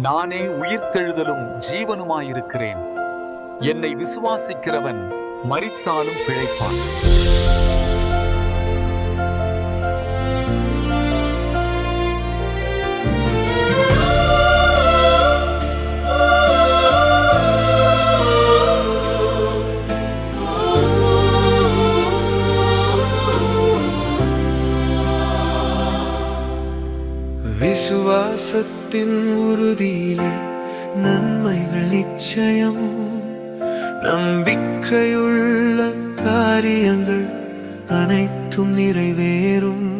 நானே உயிர்த்தெழுதலும் ஜீவனுமாயிருக்கிறேன். என்னை விசுவாசிக்கிறவன் மறித்தாலும் பிழைப்பான். விசுவாசத்தின் உறுதியிலே நன்மைகள் நிச்சயம். நம்பிக்கையுள்ள காரியங்கள் அனைத்தும் நிறைவேறும்.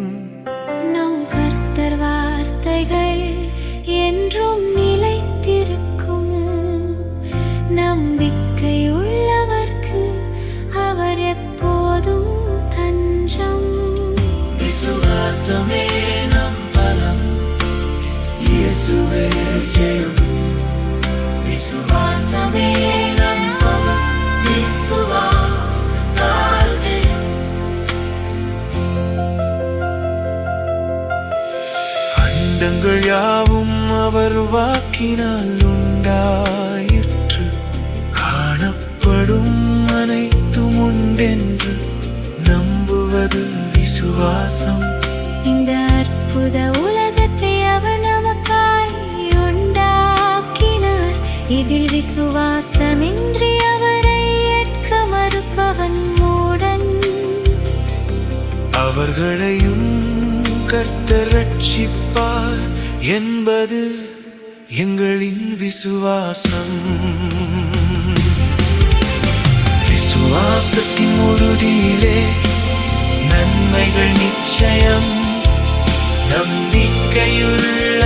நம் கர்த்தர் வார்த்தைகள் என்றும் நிலைத்திருக்கும். நம்பிக்கை உள்ளவர்க்கு அவர் எப்போதும் தஞ்சம். விசுவாசமே இயேசுவே ஜெயம் விசுவாசமே நம் பலம். விசுவாசத்தால் ஜெயம். அண்டங்கள் யாவும் அவர் வாக்கினால் உண்டாயிற்று காணப்படும் அனைத்தும் உண்டென்று நம்புவது விசுவாசம் இந்த அற்புத உலகத்தை இதில் விசுவாசமின்றி அவரை ஏற்க மறுப்பவன் மூடன். அவர்களையும் கர்த்தர் ரட்சிப்பார் என்பது எங்களின் விசுவாசம். விசுவாசத்தின் உறுதியிலே நன்மைகள் நிச்சயம் நம்பிக்கையுள்ள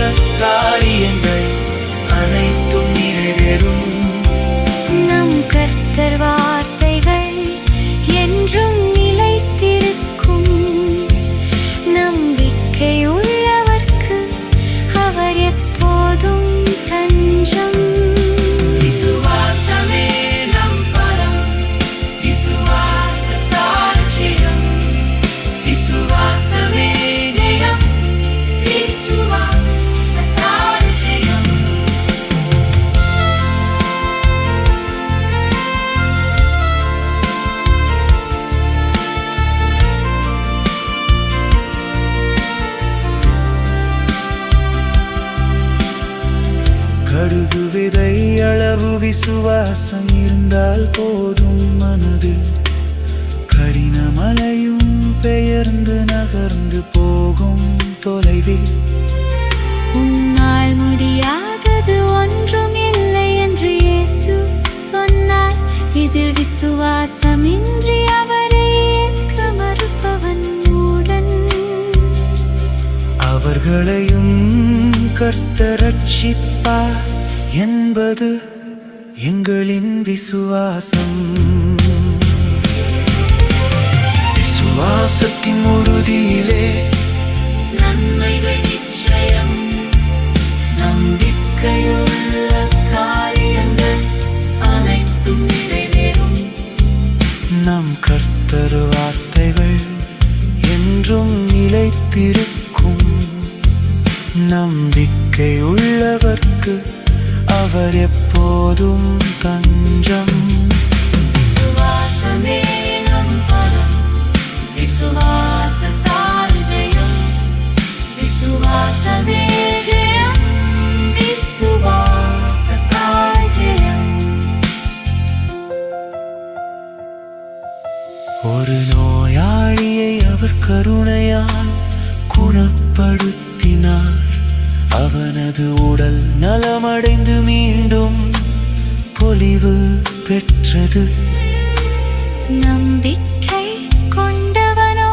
விசுவாசம் இருந்தால் போதும் மனது கடினமலையும் பெயர்ந்து நகர்ந்து போகும் தொலைவில். உன்னால் முடியாதது ஒன்றும் இல்லை என்று இயேசு சொன்னார். இதில் விசுவாசமின்றி அவரை ஏற்க மறுப்பவன் மூடன். அவர்களையும் ரட்சிப்பார் என்பது எங்களின் விசுவாசம். விசுவாசத்தின் உறுதியிலே நன்மைகள் நிச்சயம். நம்பிக்கையுள்ள காரியங்கள் அனைத்தும் நிறைவேறும். நம் கர்த்தர் வார்த்தைகள் என்றும் நிலைத்திருக்கும். நம்பிக்கை உள்ளவர்க்கு அவர் எப்போதும் தஞ்சம். ஜெயம். ஒரு நோயாளியை அவர் கருணையால் குணப்படுத்தினார். அவனது உடல் நலமடைந்து மீண்டும் பொலிவு பெற்றது. நம்பிக்கை கொண்டவனோ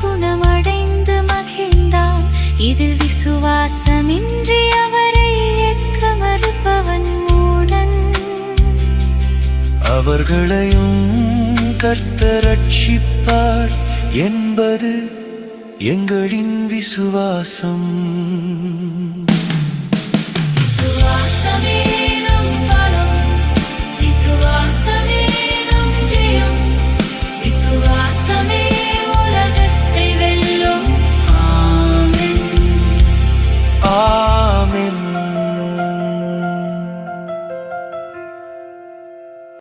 குணமடைந்து மகிழ்ந்தான் இதில் விசுவாசமின்றி அவரை ஏற்க மறுப்பவன் மூடன். அவர்களையும் கர்த்தர் ரட்சிப்பார் என்பது எங்களின் விசுவாசம். விசுவாசமே நம்